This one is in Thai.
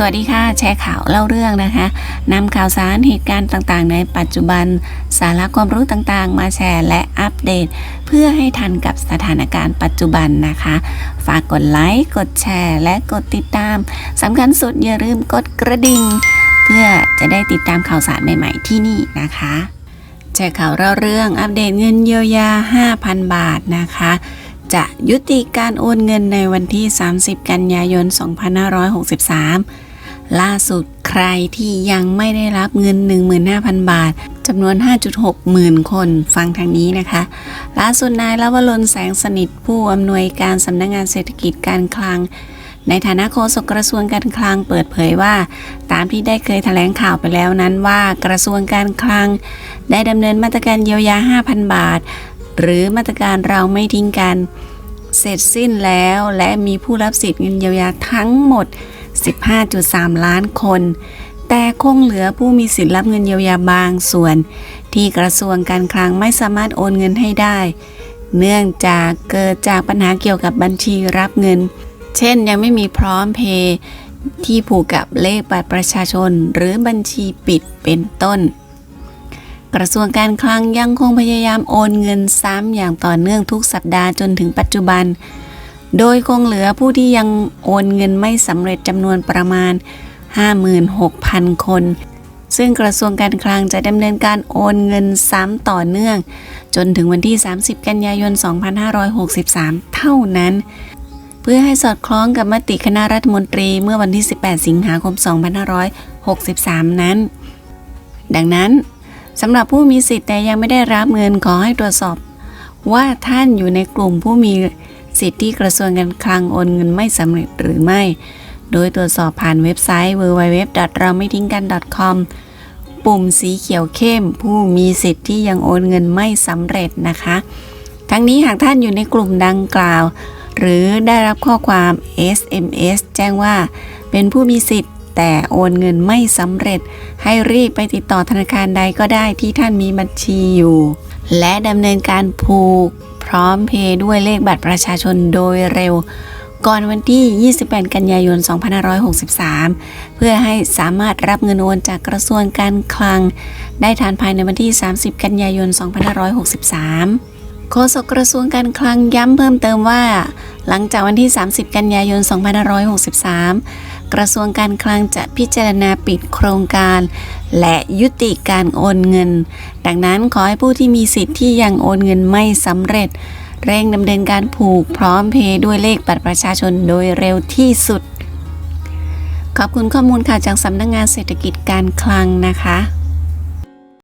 สวัสดีค่ะ แชร์ข่าวเล่าเรื่องนะคะนำข่าวสารเหตุการณ์ต่างๆ ในปัจจุบัน สาระความรู้ต่างๆ มาแชร์และอัปเดต เพื่อให้ทันกับสถานการณ์ปัจจุบันนะคะ ฝากกดไลค์กดแชร์ และกดติดตามสำคัญสุดอย่าลืมกดกระดิ่ง เพื่อจะได้ติดตามข่าวสารใหม่ๆที่นี่นะคะ แชร์ข่าวเล่าเรื่องอัปเดตเงินเยียวยา 5,000 บาทนะคะจะยุติการโอนเงินในวันที่ 30 กันยายน 2563 ล่าสุดใครที่ยังไม่ได้รับเงิน 15,000 บาทจำนวน 5.6 หมื่นคนฟังทางนี้นะคะ ล่าสุดนายลวรนแสงสนิทผู้อำนวยการสำนักงงานเศรษฐกิจการคลัง ในฐานะโฆษกกระทรวงการคลังเปิดเผยว่า ตามที่ได้เคยแถลงข่าวไปแล้วนั้นว่ากระทรวงการคลัง ได้ดำเนินมาตรการเยียวยา 5,000 บาท หรือมาตรการเราไม่ทิ้งกัน เสร็จสิ้นแล้วและมีผู้รับสิทธิ์เงินเยียวยาทั้งหมด 15.3 ล้านคน แต่คงเหลือผู้มีสิทธิ์รับเงินเยียวยาบางส่วน ที่กระทรวงการคลังไม่สามารถโอนเงินให้ได้ เนื่องจากเกิดจากปัญหาเกี่ยวกับบัญชีรับเงิน เช่นยังไม่มีพร้อมเพย์ที่ผูกกับเลขบัตรประชาชนหรือบัญชีปิดเป็นต้น กระทรวงการคลังยังคงพยายามโอนเงินซ้ำอย่างต่อเนื่องทุกสัปดาห์จนถึงปัจจุบัน โดยคงเหลือผู้ที่ยังโอนเงินไม่สำเร็จจำนวนประมาณ 56,000 คน ซึ่งกระทรวงการคลังจะดำเนินการโอนเงินซ้ำต่อเนื่อง จนถึงวันที่ 30 กันยายน 2563 เท่านั้น เพื่อให้สอดคล้องกับมติคณะรัฐมนตรีเมื่อวันที่ 18 สิงหาคม 2563 นั้น ดังนั้นสำหรับผู้มีสิทธิ์แต่ยังไม่ได้รับเงินขอให้ตรวจสอบ ว่าท่านอยู่ในกลุ่มผู้มี สิทธิ์ที่กระทรวงการคลังโอนเงินไม่สำเร็จหรือไม่ โดยตรวจสอบผ่านเว็บไซต์ www. เราไม่ทิ้งกัน .com ปุ่มสีเขียวเข้ม ผู้มีสิทธิ์ที่ยังโอนเงินไม่สำเร็จนะคะ ทั้งนี้หากท่านอยู่ในกลุ่มดังกล่าว หรือได้รับข้อความ SMS แจ้งว่า เป็นผู้มีสิทธิ์ แต่โอนเงินไม่สำเร็จ ให้รีบไปติดต่อธนาคารใดก็ได้ที่ท่านมีบัญชีอยู่ และดำเนินการผูก พร้อมเพย์ด้วยเลขบัตรประชาชนโดยเร็ว ก่อนวันที่ 28 กันยายน 2563 เพื่อให้สามารถรับเงินโอนจากกระทรวงการคลัง ได้ทันภายในวันที่ 30 กันยายน 2563 โฆษกกระทรวงการคลังย้ำเพิ่มเติมว่า หลังจากวันที่ 30 กันยายน 2563 กระทรวงการคลังจะพิจารณาปิดโครงการ และยุติการโอนเงิน ดังนั้นขอให้ผู้ที่มีสิทธิ์ที่ยังโอนเงินไม่สำเร็จ เร่งดำเนินการผูกพร้อมเพย์ด้วยเลขบัตรประชาชนโดยเร็วที่สุด ขอบคุณข้อมูลค่ะจากสำนักงงานเศรษฐกิจการคลังนะคะ